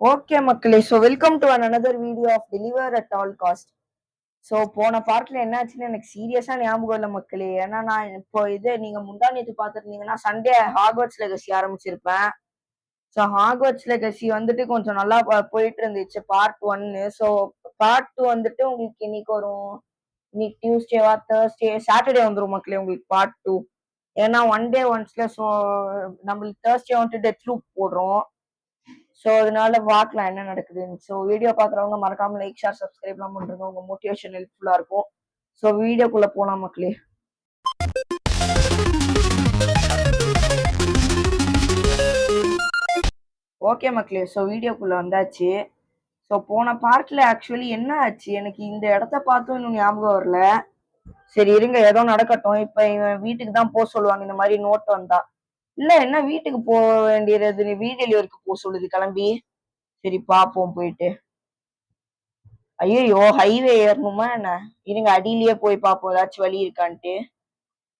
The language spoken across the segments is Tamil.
ஓகே மக்களே. So welcome to an another video of Deliver At All Cost so போன பார்ட்ல என்னாச்சுன்னு எனக்கு சீரியஸா ஞாபகம் இல்லை மக்களே. ஏன்னா நான் இப்போ இது நீங்க முந்தா நேற்று பார்த்துருந்தீங்கன்னா சண்டே ஹாக்வர்ட்ஸ் லெகசி ஆரம்பிச்சிருப்பேன். ஸோ ஹாக்வர்ட்ஸ் லெகசி வந்துட்டு கொஞ்சம் நல்லா போயிட்டு இருந்துச்சு. பார்ட் ஒன்னு ஸோ பார்ட் டூ வந்துட்டு உங்களுக்கு இன்னைக்கு வரும். இன்னைக்கு டியூஸ்டேவா தேர்ஸ்டே சாட்டர்டே வந்துடும் மக்களே உங்களுக்கு பார்ட் டூ ஏன்னா ஒன் டே ஒன்ஸ்ல ஸோ நம்மளுக்கு தேர்ஸ்டே வந்துட்டு டெத் லூப் போடுறோம். ஸோ அதனால பார்க்கலாம் என்ன நடக்குதுன்னு ஸோ வீடியோ பார்க்குறவங்க மறக்காம லைக் ஷேர் சப்ஸ்கிரைப்லாம் பண்ணுறது உங்க மோட்டிவேஷன் ஹெல்ப்ஃபுல்லாக இருக்கும். ஸோ வீடியோக்குள்ளே போகலாம் மக்களே. ஓகே மக்களே ஸோ வீடியோக்குள்ளே வந்தாச்சு. ஸோ போன பார்ட்டில் ஆக்சுவலி என்ன ஆச்சு? எனக்கு இந்த இடத்த பார்த்தும் இன்னும் ஞாபகம் வரல. சரி இருங்க ஏதோ நடக்கட்டும். இப்போ இவன் வீட்டுக்கு தான் போக சொல்லுவாங்க. இந்த மாதிரி நோட் வந்தா. இல்ல என்ன வீட்டுக்கு போக வேண்டியது? நீ வீடு டெலிவரிக்கு போக சொல்லுது கிளம்பி. சரி பாப்போம் போயிட்டு. ஐயோ ஹைவே ஏறணுமா என்ன? இருங்க அடியிலேயே போய் பார்ப்போம் ஏதாச்சும் வழி இருக்கான்ட்டு.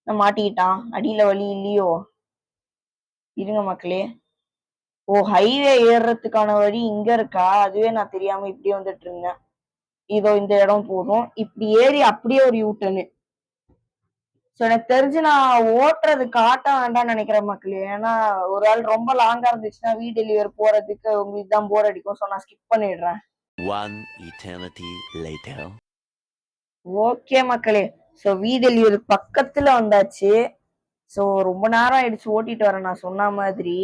நான் மாட்டிக்கிட்டான்? அடியில வழி இல்லையோ? இருங்க மக்களே. ஓ ஹைவே ஏறுறதுக்கான வழி இங்க இருக்கா? அதுவே நான் தெரியாம இப்படியே வந்துட்டு இருந்தேன். இதோ இந்த இடம் போதும். இப்படி ஏறி அப்படியே ஒரு யூட்டனு ஸோ எனக்கு தெரிஞ்சு நான் ஓட்டுறது காட்ட வேண்டாம்னு நினைக்கிறேன் மக்களே. ஏன்னா ஒரு ஆள் ரொம்ப லாங்கா இருந்துச்சுன்னா வீ டெலிவரி போறதுக்கு உங்களுக்கு தான் போர் அடிக்கும். ஸோ நான் ஸ்கிப் பண்ணிடுறேன். One eternity later. ஓகே மக்களே. ஸோ வீ டெலிவரி பக்கத்துல வந்தாச்சு. ஸோ ரொம்ப நேரம் ஆயிடுச்சு ஓட்டிட்டு வரேன் நான் சொன்ன மாதிரி.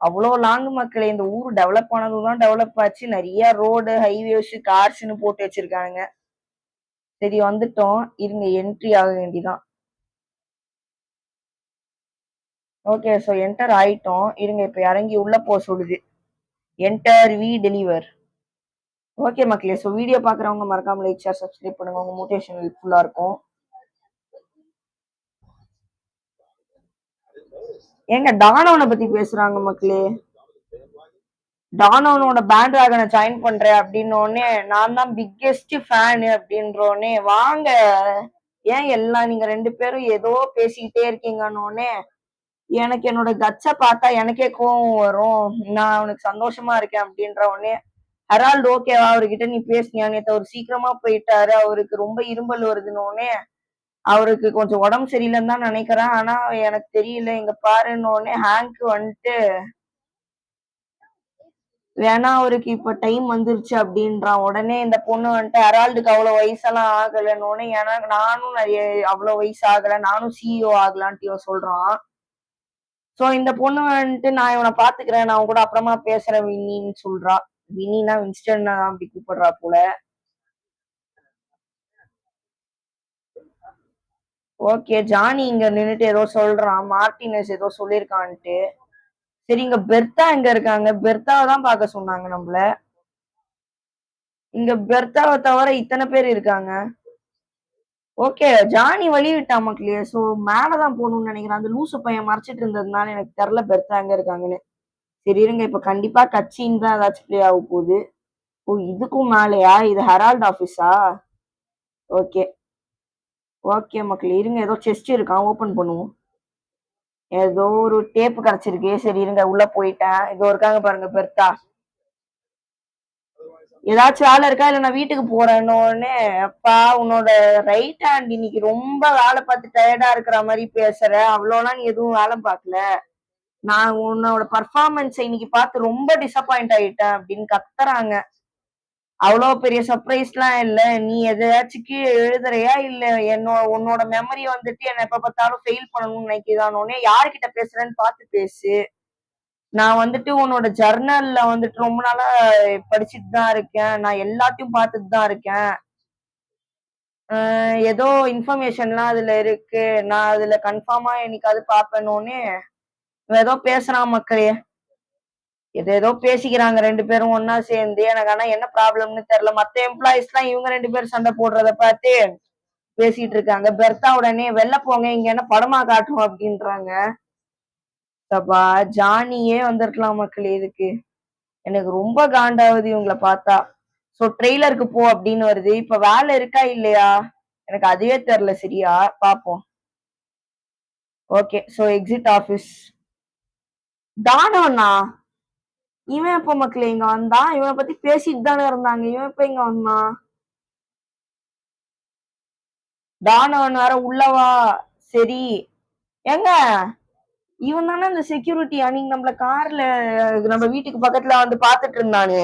அவ்வளோ லாங் மக்களே இந்த ஊர் டெவலப் ஆனதும் தான் டெவலப் ஆச்சு. நிறைய ரோடு ஹைவேஸ் கார்ஸ்னு போட்டு வச்சிருக்கானுங்க. சரி வந்துட்டோம். இருங்க என்ட்ரி ஆக வேண்டிதான். ஓகே ஸோ என்டர் ஆயிட்டோம். இருங்க இப்போ இறங்கி உள்ள போக சொல்லுது. என்டர் வி டெலிவர் ஓகே மக்களே ஸோ வீடியோ பார்க்குறவங்க மறக்காம லைக் ஷேர் சப்ஸ்கிரைப் பண்ணுங்க. உங்க மோட்டிவேஷன் ஹெல்ப்ஃபுல்லாக இருக்கும். ஏங்க டானோனை பத்தி பேசுறாங்க மக்களே. டானோனோட பேண்ட் வேகனை ஜாயின் பண்றேன் அப்படின்னோடனே நான் தான் பிக்கெஸ்ட் ஃபேனு அப்படின்றோடனே வாங்க. ஏன் எல்லாம் நீங்க ரெண்டு பேரும் ஏதோ பேசிக்கிட்டே இருக்கீங்கன்னோடனே எனக்கு என்னோட கட்ச பார்த்தா எனக்கே கோவம் வரும். நான் அவனுக்கு சந்தோஷமா இருக்கேன் அப்படின்ற உடனே ஹெரால்டு ஓகேவா அவர்கிட்ட நீ பேசினியா? நேத்து அவர் சீக்கிரமா போயிட்டாரு. அவருக்கு ரொம்ப இரும்பல் வருதுன்னு உடனே அவருக்கு கொஞ்சம் உடம்பு சரியில்லைன்னு தான் நினைக்கிறேன். ஆனா எனக்கு தெரியல. இங்க பாருன்னு உடனே ஹேங்க் வந்துட்டு வேணா அவருக்கு இப்ப டைம் வந்துருச்சு அப்படின்றான். உடனே இந்த பொண்ணு வந்துட்டு ஹெரால்டுக்கு அவ்வளவு வயசெல்லாம் ஆகலைன்னு உடனே ஏன்னா நானும் நிறைய அவ்வளவு வயசு ஆகல. நானும் சிஇஓ ஆகலான்ட்டு இவன் சொல்றான். சோ இந்த பொண்ணு வந்துட்டு நான் இவனை பாத்துக்கிறேன். நான் கூட அப்புறமா பேசுறேன் வின்னின்னு சொல்றா. வினினா வின்ஸ்டன் தான் அப்படி கூப்பிடுறா போல. ஓகே ஜானி இங்க நின்னுட்டு ஏதோ சொல்றான். மார்டினஸ் ஏதோ சொல்லியிருக்கான்ட்டு. சரி இங்க பெர்த்தா எங்க இருக்காங்க? பெர்த்தாவை தான் பார்க்க சொன்னாங்க நம்மள. இங்க பெர்த்தாவை தவிர இத்தனை பேர் இருக்காங்க. ஓகே ஜானி வழி விட்டா மக்களே சோ மேலதான் போகணும்னு நினைக்கிறேன். அந்த லூசு பையன் மறைச்சிட்டு இருந்ததுனால எனக்கு தெரில பெருத்தா எங்கே இருக்காங்கன்னு. சரி இருங்க. இப்ப கண்டிப்பா கட்சின்னு தான் ஏதாச்சும் பிளே ஆக போகுது. ஓ இதுக்கும் மேலேயா? இது ஹெரால்ட் ஆபீஸா ஓகே ஓகே மக்களே இருங்க. ஏதோ செஸ்ட் இருக்கான் ஓபன் பண்ணுவோம். ஏதோ ஒரு டேப் கிடைச்சிருக்கு சரி இருங்க. உள்ள போயிட்டேன். இதோ இருக்காங்க பாருங்க பெர்த்தா ஏதாச்சும் வேலை இருக்கா? இல்ல நான் வீட்டுக்கு போறேன்னு அப்பா உன்னோட ரைட் ஹேண்ட் இன்னைக்கு ரொம்ப வேலை பார்த்து டயர்டா இருக்கிற மாதிரி பேசுற. அவ்வளோலாம் நீ எதுவும் வேலை பார்க்கல. நான் உன்னோட பர்ஃபார்மன்ஸ் இன்னைக்கு பார்த்து ரொம்ப டிசப்பாயிண்ட் ஆயிட்டேன் அப்படின்னு கத்துறாங்க. அவ்வளோ பெரிய சர்ப்ரைஸ்லாம் இல்ல. நீ எதாச்சும் கீழே எழுதுறியா? இல்லை என்னோட உன்னோட மெமரி வந்துட்டு என்ன எப்போ பார்த்தாலும் ஃபெயில் பண்ணணும்னு நினைக்கிறானோடனே யார்கிட்ட பேசுறேன்னு பார்த்து பேசு. நான் வந்துட்டு உன்னோட ஜர்னல்ல வந்துட்டு ரொம்ப நாளா படிச்சுட்டு தான் இருக்கேன். நான் எல்லாத்தையும் பார்த்துட்டு தான் இருக்கேன். ஆஹ் ஏதோ இன்ஃபர்மேஷன்லாம் அதுல இருக்கு. நான் அதுல கன்ஃபார்மா என்னைக்காவது அது இவன் ஏதோ பேசுறான் மக்களே. ஏதோ ஏதோ பேசிக்கிறாங்க. ரெண்டு பேரும் ஒன்னா சேர்ந்து. எனக்கு ஆனா என்ன ப்ராப்ளம்னு தெரியல. மத்த எம்ப்ளாயிஸ் எல்லாம் இவங்க ரெண்டு பேரும் சண்டை போடுறத பார்த்து பேசிட்டு இருக்காங்க. பெர்த்தா உடனே வெளில போங்க. இங்க என்ன படமா காட்டும் அப்படின்றாங்க. தப்பா? ஜானியே வந்திருக்கலாம் மக்கள் இதுக்கு. எனக்கு ரொம்ப காண்டாவது இவங்களை பார்த்தா. சோ ட்ரெய்லருக்கு போ அப்படின்னு வருது. இப்ப வேலை இருக்கா இல்லையா? எனக்கு அதுவே தெரியல. சரியா? பாப்போம் ஓகே சோ எக்ஸிட் ஆபீஸ் தானோண்ணா இவன் எப்ப மக்களே இங்க வந்தான்? இவனை பத்தி பேசிட்டு தானே இருந்தாங்க. இவன் எப்ப இங்க வந்தான்? தானவன் வேற உள்ளவா சரி. ஏங்க இவன் தானே இந்த செக்யூரிட்டி அன்னைக்கு நம்மள கார்ல நம்ம வீட்டுக்கு பக்கத்துல வந்து பாத்துட்டு இருந்தானே.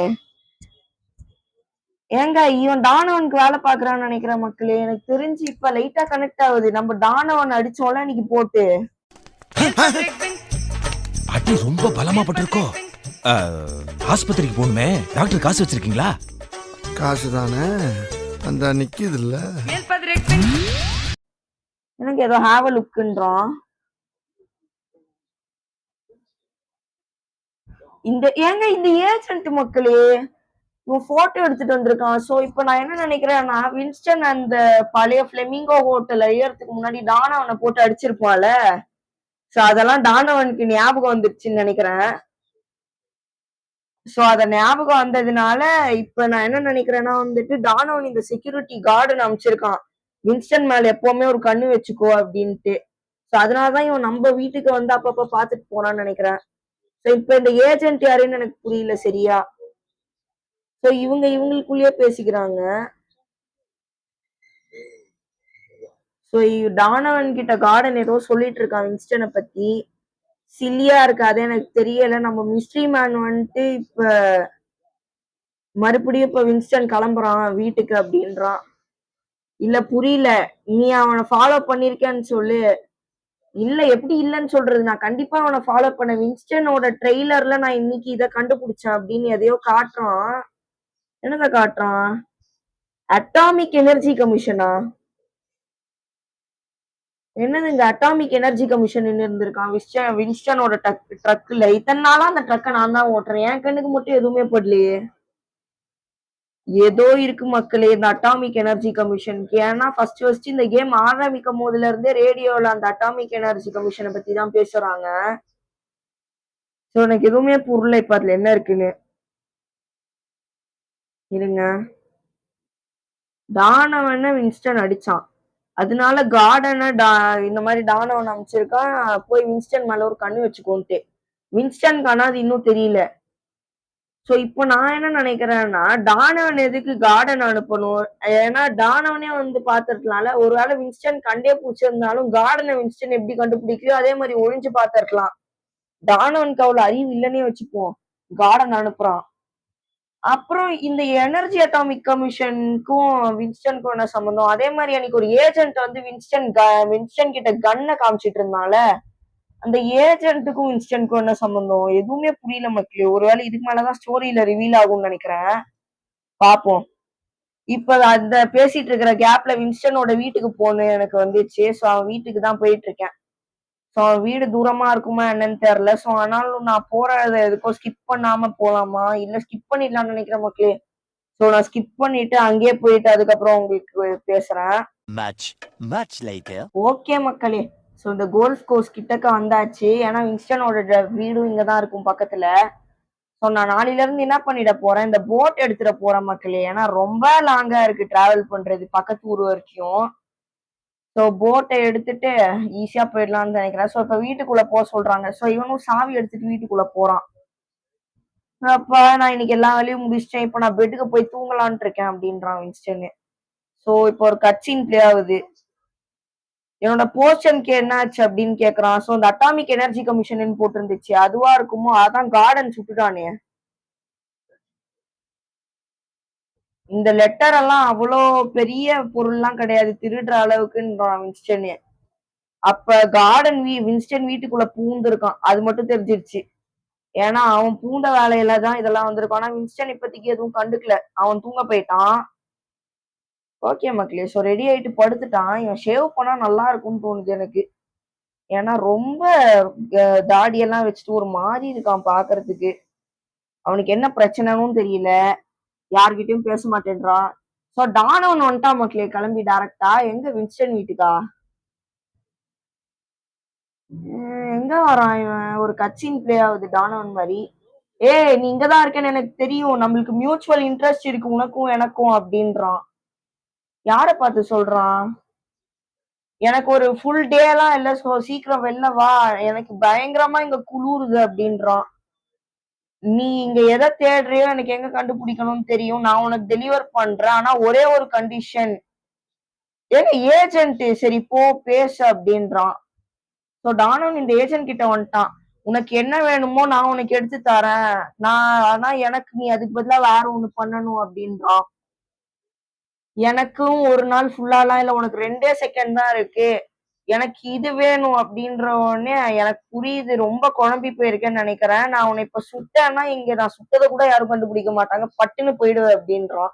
ஏங்க இவன் தானவனுக்கு வேலை பாக்குறான்னு நினைக்கிற மக்களே எனக்கு தெரிஞ்சு இப்ப லைட்டா கனெக்ட் ஆகுது. நம்ம தானவன் அடிச்சோம்ல இன்னைக்கு போட்டு. அடி ரொம்ப பலமா பட்டிருக்கோ. ஆஸ்பத்திரிக்கு போகணுமே. டாக்டர் காசு வச்சிருக்கீங்களா? காசு தானே. அந்த நிக்குது இல்ல. எனக்கு ஏதோ ஹாவ லுக்குன்றான் இந்த ஏங்க இந்த ஏஜென்ட் மக்களே இவன் போட்டோ எடுத்துட்டு வந்திருக்கான். சோ இப்ப நான் என்ன நினைக்கிறேன்னா வின்ஸ்டன் அந்த பழைய பிளெமிங்கோ ஹோட்டல் அழியறதுக்கு முன்னாடி டானவனை போட்டு அடிச்சிருப்பான்ல? சோ அதெல்லாம் டானவனுக்கு ஞாபகம் வந்துருச்சுன்னு நினைக்கிறேன். சோ அத ஞாபகம் வந்ததுனால இப்ப நான் என்ன நினைக்கிறேன்னா வந்துட்டு டானவன் இந்த செக்யூரிட்டி கார்டன் அமைச்சிருக்கான் வின்ஸ்டன் மேல எப்பவுமே ஒரு கண்ணு வச்சுக்கோ அப்படின்ட்டு. சோ அதனாலதான் இவன் நம்ம வீட்டுக்கு வந்து அப்பப்ப பாத்துட்டு போனான்னு நினைக்கிறேன். சோ இப்ப இந்த ஏஜென்ட் யாருன்னு எனக்கு புரியல சரியா? சோ இவங்க இவங்களுக்குள்ளேயே பேசிக்கிறாங்க. சோ டானவன் கிட்ட கார்டன் ஏதோ சொல்லிட்டு இருக்கான் வின்ஸ்டனை பத்தி. சில்லியா இருக்கு அது எனக்கு தெரியல. நம்ம மிஸ்ட்ரி மேன் வந்துட்டு இப்ப மறுபடியும் இப்ப வின்ஸ்டன் கிளம்புறான் வீட்டுக்கு அப்படின்றான். இல்ல புரியல. நீ அவனை ஃபாலோ பண்ணிருக்கேன்னு சொல்லு. இல்ல எப்படி இல்லைன்னு சொல்றது? நான் கண்டிப்பா அவனை ஃபாலோ பண்ண வின்ஸ்டனோட ட்ரெய்லர்ல நான் இன்னைக்கு இதை கண்டுபிடிச்சேன் அப்படின்னு எதையோ காட்டுறான். என்னத காட்டுறான்? அட்டாமிக் எனர்ஜி கமிஷனா என்னது இந்த அட்டாமிக் எனர்ஜி கமிஷன் இருந்திருக்கான். வின்ஸ்டன் வின்ஸ்டனோட ட்ரக் ட்ரக்ல இத்தனை நாளா அந்த ட்ரக்கை நான் தான் ஓட்டுறேன். என் கண்ணுக்கு மட்டும் எதுவுமே படலையே. ஏதோ இருக்கு மக்களே இந்த அட்டாமிக் எனர்ஜி கமிஷனுக்கு ஏன்னா ஃபர்ஸ்ட் ஃபர்ஸ்ட் இந்த கேம் ஆரம்பிக்கும் போதுல இருந்தே ரேடியோல அந்த அட்டாமிக் எனர்ஜி கமிஷனை பத்தி தான் பேசுறாங்க. ஸோ எனக்கு எதுவுமே புரியல இப்ப அதுல என்ன இருக்குன்னு. இருங்க. தானவன வின்ஸ்டன் அடிச்சான். அதனால கார்டனை டா இந்த மாதிரி தானவன் அமைச்சிருக்கான் போய் வின்ஸ்டன் மேல ஒரு கண்ணு வச்சுக்கோன்ட்டு. வின்ஸ்டன் காணாது இன்னும் தெரியல. சோ இப்போ நான் என்ன நினைக்கிறேன்னா டானவன் எதுக்கு கார்டன் அனுப்பணும்? ஏன்னா டானவனே வந்து பாத்துருக்கலாம்ல ஒருவேளை வின்ஸ்டன் கண்டே பிடிச்சிருந்தாலும் கார்டனை வின்ஸ்டன் எப்படி கண்டுபிடிக்கலையோ அதே மாதிரி ஒழிஞ்சு பாத்துருக்கலாம் டானவனுக்கு அவ்வளவு அறிவு இல்லைன்னே வச்சுப்போம் கார்டன் அனுப்புறான். அப்புறம் இந்த எனர்ஜி அட்டாமிக் கமிஷனுக்கும் வின்ஸ்டனுக்கும் என்ன சம்பந்தம்? அதே மாதிரி அன்னைக்கு ஒரு ஏஜென்ட் வந்து வின்ஸ்டன் க- வின்ஸ்டன் கிட்ட கன்னை காமிச்சிட்டு இருந்தால அந்த ஏஜென்ட்டுக்கும் வின்ஸ்டனுக்கும் என்ன சம்பந்தம்? எதுவுமே புரியல மக்களே. ஒருவேளை இதுக்கு மேலதான் ஸ்டோரியில ரிவீல் ஆகும்னு நினைக்கிறேன். பாப்போம். இப்ப அந்த பேசிட்டு இருக்கிற கேப்ல வின்ஸ்டனோட வீட்டுக்கு போகணும் எனக்கு வந்துச்சு. சோ அவன் வீட்டுக்கு தான் போயிட்டு இருக்கேன். சோ அவன் வீடு தூரமா இருக்குமா என்னன்னு தெரியல. சோ ஆனாலும் நான் போறத எதுக்கோ ஸ்கிப் பண்ணாம போலாமா? இல்ல ஸ்கிப் பண்ணிடலாம்னு நினைக்கிறேன் மக்களே. சோ நான் ஸ்கிப் பண்ணிட்டு அங்கேயே போயிட்டு அதுக்கப்புறம் உங்களுக்கு பேசுறேன். ஓகே மக்களே. ஸோ இந்த கோல்ஃப் கோர்ஸ் கிட்டக்க வந்தாச்சு. ஏன்னா விங்ஸ்டனோட வீடும் இங்கே தான் இருக்கும் பக்கத்தில். ஸோ நான் நாளையிலேருந்து என்ன பண்ணிட போகிறேன் இந்த போட் எடுத்துகிட்டு போகிறேன் மக்களே. ஏன்னா ரொம்ப லாங்காக இருக்குது ட்ராவல் பண்ணுறது பக்கத்து ஊர் வரைக்கும். ஸோ போட்டை எடுத்துட்டு ஈஸியாக போயிடலாம்னு நினைக்கிறேன். ஸோ இப்போ வீட்டுக்குள்ளே போக சொல்கிறாங்க ஸோ இவனும் சாவி எடுத்துட்டு வீட்டுக்குள்ளே போகிறான் அப்போ நான் இன்னைக்கு எல்லா வேலையும் முடிச்சிட்டேன். இப்போ நான் பெட்டுக்கு போய் தூங்கலான்ட்டு இருக்கேன் அப்படின்றான் வின்ஸ்டன். ஸோ இப்போ ஒரு கட்சின் பிளே ஆகுது. என்னோட போர்ஷனுக்கு என்னாச்சு அப்படின்னு கேக்குறான். சோ இந்த அட்டாமிக் எனர்ஜி கமிஷன் போட்டிருந்துச்சு. அதுவா இருக்குமோ? அதான் கார்டன் சுட்டுட்டானே. இந்த லெட்டர் எல்லாம் அவ்வளோ பெரிய பொருள்லாம் கிடையாது. திருடுற அளவுக்குன்றான் வின்ஸ்டன். அப்ப கார்டன் வீ வின்ஸ்டன் வீட்டுக்குள்ள பூந்திருக்கான். அது மட்டும் தெரிஞ்சிருச்சு. ஏன்னா அவன் பூந்த வேலையில தான் இதெல்லாம் வந்திருக்கும். ஆனா வின்ஸ்டன் இப்போதைக்கு எதுவும் கண்டுக்கல. அவன் தூங்க போயிட்டான். ஓகே மக்களே ஸோ ரெடி ஆயிட்டு படுத்துட்டான். இவன் ஷேவ் பண்ணால் நல்லா இருக்கும்னு தோணுது எனக்கு. ஏன்னா ரொம்ப தாடியெல்லாம் வச்சுட்டு ஒரு மாதிரி இருக்கான் பாக்குறதுக்கு. அவனுக்கு என்ன பிரச்சனைன்னு தெரியல. யார்கிட்டயும் பேச மாட்டேன்றான் ஸோ டானவன் வந்துட்டா மக்களே கிளம்பி டேரக்டா எங்க வின்ஸ்டன் வீட்டுக்கா? எங்க வரான் இவன்? ஒரு கட்சின் பிளே ஆகுது டானவன் மாதிரி. ஏய் நீ இங்கதான் இருக்கேன்னு எனக்கு தெரியும். நம்மளுக்கு மியூச்சுவல் இன்ட்ரெஸ்ட் இருக்கு உனக்கும் எனக்கும் அப்படின்றான். யார பார்த்து சொல்றான்? எனக்கு ஒரு ஃபுல் டே எல்லாம் இல்ல சோ சீக்கிரம் வெளில வா. எனக்கு பயங்கரமா இங்க குளிருது அப்படின்றான். நீ இங்க எதை தேடுறியோ எனக்கு எங்க கண்டுபிடிக்கணும்னு தெரியும். நான் உனக்கு டெலிவர் பண்றேன். ஆனா ஒரே ஒரு கண்டிஷன் ஏங்க ஏஜென்ட் சரி போ பேசு அப்படின்றான். ஸோ டானவன் இந்த ஏஜென்ட் கிட்ட வந்துட்டான். உனக்கு என்ன வேணுமோ நான் உனக்கு எடுத்து தரேன். நான் ஆனா எனக்கு நீ அதுக்கு பதிலா வேற ஒண்ணு பண்ணணும் அப்படின்றான். எனக்கும் ஒரு நாள் ஃபுல்லாலாம் இல்லை உனக்கு ரெண்டே செகண்ட் தான் இருக்கு. எனக்கு இது வேணும் அப்படின்ற உடனே எனக்கு புரியுது ரொம்ப குழம்பி போயிருக்கேன்னு நினைக்கிறேன். நான் உன்னை இப்ப சுட்டேன்னா இங்க நான் சுட்டதை கூட யாரும் கண்டுபிடிக்க மாட்டாங்க. பட்டுன்னு போயிடுவேன் அப்படின்றான்.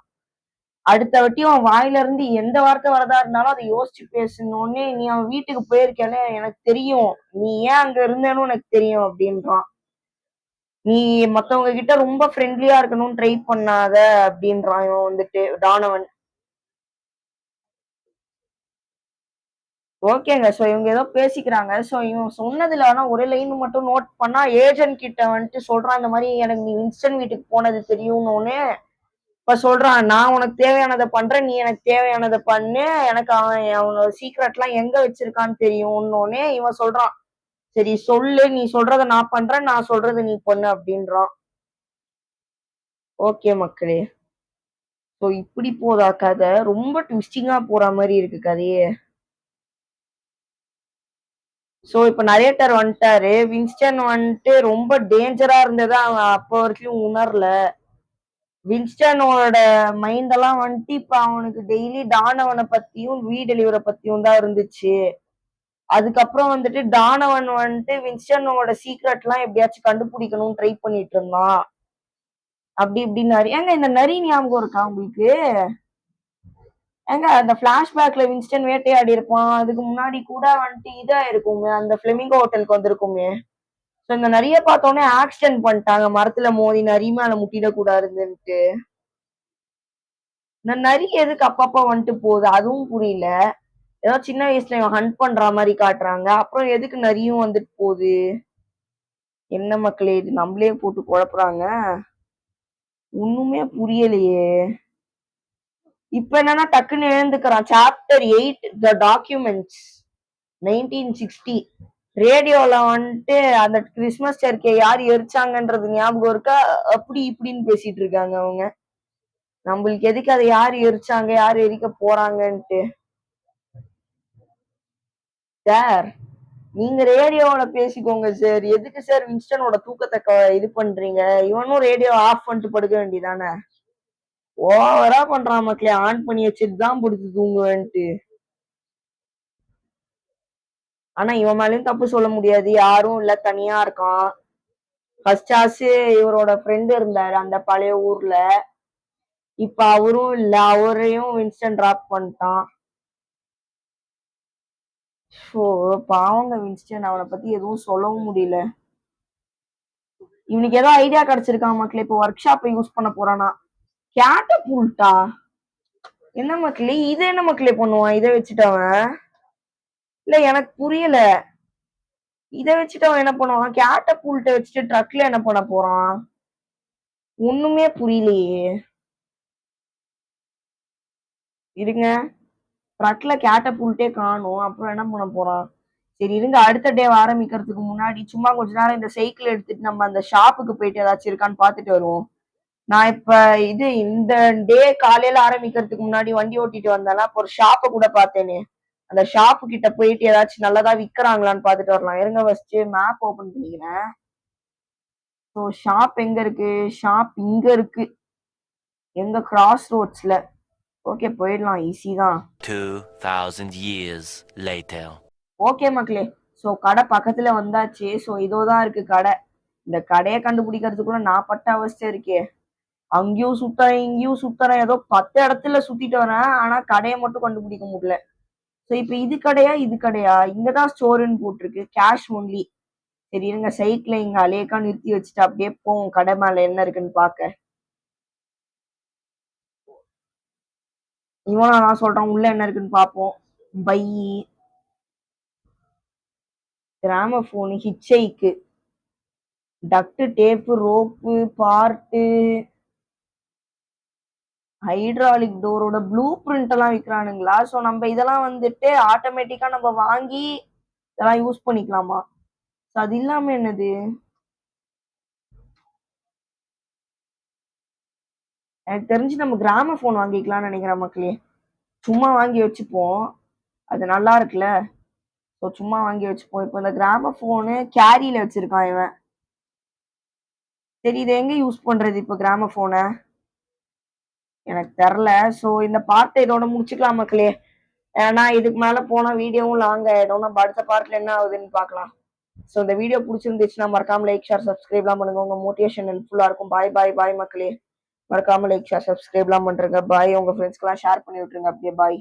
அடுத்த வாட்டி அவன் வாயில இருந்து எந்த வார்த்தை வரதா இருந்தாலும் அதை யோசிச்சு பேசணும்னு நீ அவன் வீட்டுக்கு போயிருக்கேன்னு எனக்கு தெரியும். நீ ஏன் அங்க இருந்தேன்னு எனக்கு தெரியும் அப்படின்றான். நீ மத்தவங்க கிட்ட ரொம்ப ஃப்ரெண்ட்லியா இருக்கணும்னு ட்ரை பண்ணாத அப்படின்றான் இவன் வந்துட்டு டானவன். ஓகேங்க. ஸோ இவங்க ஏதோ பேசிக்கிறாங்க. ஸோ இவன் சொன்னதுல ஆனா ஒரு லைன் மட்டும் நோட் பண்ணா ஏஜென்ட் கிட்ட வந்துட்டு சொல்றான் இந்த மாதிரி எனக்கு நீ வின்ஸ்டன் வீட்டுக்கு போனது தெரியும்னு இப்ப சொல்றான் நான் உனக்கு தேவையானதை பண்றேன் நீ எனக்கு தேவையானதை பண்ணு. எனக்கு அவன் அவனோட சீக்ரெட் எல்லாம் எங்க வச்சிருக்கான்னு தெரியும்னு இவன் சொல்றான் சரி சொல்லு. நீ சொல்றத நான் பண்றேன். நான் சொல்றத நீ பண்ணு அப்படின்றான். ஓகே மக்களே. ஸோ இப்படி போதா கதை? ரொம்ப ட்விஸ்டிங்கா போற மாதிரி இருக்கு கதையே. ஸோ இப்போ நரேட்டர் வந்துட்டாரு. வின்ஸ்டன் வந்துட்டு ரொம்ப டேஞ்சரா இருந்ததை. அவன் அப்போ வரைக்கும் உணரல. வின்ஸ்டனோட மைண்ட் எல்லாம் வந்துட்டு இப்ப அவனுக்கு டெய்லி டானவனை பத்தியும் வீ டெலிவரை பத்தியும் தான் இருந்துச்சு. அதுக்கப்புறம் வந்துட்டு டானவன் வந்துட்டு வின்ஸ்டனோட சீக்ரெட் எல்லாம் எப்படியாச்சும் கண்டுபிடிக்கணும்னு ட்ரை பண்ணிட்டு இருந்தான். அப்படி இப்படி ஏங்க இந்த நரி ஞாபகம் இருக்கா உங்களுக்கு? ஏங்க அந்த பிளாஷ்பேக்ல வின்ஸ்டன் வேட்டையாடி இருப்பான். அதுக்கு முன்னாடி கூட வந்துட்டு இதா இருக்குமே அந்த பிளெமிங்கோ ஹோட்டலுக்கு வந்திருக்குமே. ஸோ இந்த நிறைய பார்த்தோன்னே ஆக்சிடென்ட் பண்ணிட்டாங்க. மரத்துல மோதி நரி மேல முட்டிடக்கூடாதுன்ட்டு இந்த நரி எதுக்கு அப்பப்ப வந்துட்டு போகுது? அதுவும் புரியல. ஏதோ சின்ன வயசுல இவன் ஹண்ட் பண்ற மாதிரி காட்டுறாங்க. அப்புறம் எதுக்கு நரியும் வந்துட்டு போகுது? என்ன மக்களே இது நம்மளே போட்டு குழப்புறாங்க. ஒண்ணுமே புரியலையே. இப்ப என்னன்னா டக்குன்னு எழுந்துக்கிறான். Chapter eight the documents nineteen sixty ரேடியோல வந்துட்டு அந்த கிறிஸ்மஸ் சர்க்கை யார் எரிச்சாங்கன்றது ஞாபகம் இருக்கா? அப்படி இப்படின்னு பேசிட்டு இருக்காங்க அவங்க. நம்மளுக்கு எதுக்கு அதை யார் எரிச்சாங்க யார் எரிக்க போறாங்கன்ட்டு. சார் நீங்க ரேடியோல பேசிக்கோங்க சார் எதுக்கு சார் வின்ஸ்டனோட தூக்கத்தை க- இது பண்றீங்க? இவனும் ரேடியோ ஆஃப் பண்ணிட்டு படுக்க வேண்டியதானே? ஓவரா பண்றான் மக்களே. ஆன் பண்ணி வச்சுட்டு தான் பிடிச்சி தூங்குவேன்ட்டு. ஆனா இவன் மேலயும் தப்பு சொல்ல முடியாது. யாரும் இல்ல தனியா இருக்கான். ஃபர்ஸ்ட் ஆசு இவரோட ஃப்ரெண்ட் இருந்தாரு அந்த பழைய ஊர்ல. இப்ப அவரும் இல்ல அவரையும் வின்ஸ்டன் டிராப் பண்ணிட்டான். ஸோ பாவங்க வின்ஸ்டன் அவனை பத்தி எதுவும் சொல்லவும் முடியல. இவனுக்கு ஏதோ ஐடியா கிடைச்சிருக்கான் மக்களே. இப்போ ஒர்க் ஷாப்பை யூஸ் பண்ண போறானா? கேட்டபுல்ட்டா என்ன மக்களே இதை என்ன மக்களே பண்ணுவான்? இதை வச்சுட்டு அவன்? இல்ல எனக்கு புரியல. இதை வச்சுட்டு அவன் என்ன பண்ணுவான்? கேட்டபுல்ட்டை வச்சுட்டு ட்ரக்ல என்ன பண்ண போறான்? ஒண்ணுமே புரியலையே. இருங்க. ட்ரக்ல கேட்ட புல்ட்டே காணும். அப்புறம் என்ன பண்ண போறான்? சரி இருங்க. அடுத்த டே ஆரம்பிக்கிறதுக்கு முன்னாடி சும்மா கொஞ்ச நேரம் இந்த சைக்கிள் எடுத்துட்டு நம்ம அந்த ஷாப்புக்கு போயிட்டு ஏதாச்சும் இருக்கான்னு பாத்துட்டு வருவோம். நான் இப்ப இது இந்த டே காலையில ஆரம்பிக்கிறதுக்கு முன்னாடி வண்டி ஓட்டிட்டு வந்தேன்னா அப்ப ஒரு ஷாப்பை கூட பார்த்தேனே. அந்த ஷாப்பு கிட்ட போயிட்டு ஏதாச்சும் நல்லதா விக்கிறாங்களான்னு பார்த்துட்டு வரலாம். இருங்க ஃபர்ஸ்ட் மேப் ஓபன் பண்ணிக்கிறேன். ஸோ ஷாப் எங்க இருக்கு? ஷாப் இங்க இருக்கு. எங்க கிராஸ் ரோட்ஸ்ல ஓகே போயிடலாம். ஈஸி தான். 2,000 years later. ஓகே மக்களே. ஸோ கடை பக்கத்துல வந்தாச்சு. ஸோ இதோ தான் இருக்கு கடை. இந்த கடையை கண்டுபிடிக்கிறதுக்குள்ள நான் பட்ட அவஸ்தை இருக்கே. அங்கேயும் சுத்துறேன் இங்கேயும் சுத்துறேன். ஏதோ பத்து இடத்துல சுத்திட்டு வரேன். ஆனா கடையை மட்டும் கண்டுபிடிக்க முடியல. ஸோ இப்போ இது கடையா இது கடையா? இங்கதான் ஸ்டோருன்னு போட்டிருக்கு. கேஷ் ஒன்லி சரி இருங்க. சைக்கிளை இங்க அலேக்கா நிறுத்தி வச்சுட்டு அப்படியே போவோம். கடை மேல என்ன இருக்குன்னு பார்க்க. இவனா நான் சொல்றான். உள்ள என்ன இருக்குன்னு பார்ப்போம். பை. கிராம gramophone ஹிச்சைக்கு duct tape rope part hydraulic டோரோட blue print எல்லாம் விற்கிறானுங்களா ஸோ நம்ம இதெல்லாம் வந்துட்டு ஆட்டோமேட்டிக்கா நம்ம வாங்கி இதெல்லாம் யூஸ் பண்ணிக்கலாமா? ஸோ அது இல்லாம என்னது? எனக்கு தெரிஞ்சு நம்ம கிராம ஃபோன் வாங்கிக்கலாம்னு நினைக்கிறேன் மக்களே. சும்மா வாங்கி வச்சுப்போம். அது நல்லா இருக்குல்ல? ஸோ சும்மா வாங்கி வச்சுப்போம். இப்போ இந்த கிராம ஃபோனு கேரியில் வச்சுருக்கான் இவன். சரி இதை எங்கே யூஸ் பண்ணுறது இப்போ கிராம ஃபோனை எனக்கு தெரில. ஸோ இந்த பார்ட்டை இதோட முடிச்சுக்கலாம் மக்களே. ஏன்னா இதுக்கு மேலே போனால் வீடியோவும் லாங் ஆகிடும் நம்ம அடுத்த பார்ட்டில் என்ன ஆகுதுன்னு பார்க்கலாம். ஸோ இந்த வீடியோ பிடிச்சிருந்துச்சுன்னா மறக்காம லைக் ஷேர் சப்ஸ்கிரைப்லாம் பண்ணுங்க. உங்கள் மோட்டிவேஷன் ஹெல்ப்ஃபுல்லாக இருக்கும். பாய் பாய் பாய் மக்களே. மறக்காம லைக் ஷேர் சப்ஸ்கிரைப்லாம் பண்றேங்க பாய் உங்கள் ஃப்ரெண்ட்ஸ்க்கெலாம் ஷேர் பண்ணி விட்ருங்க அப்படியே பாய்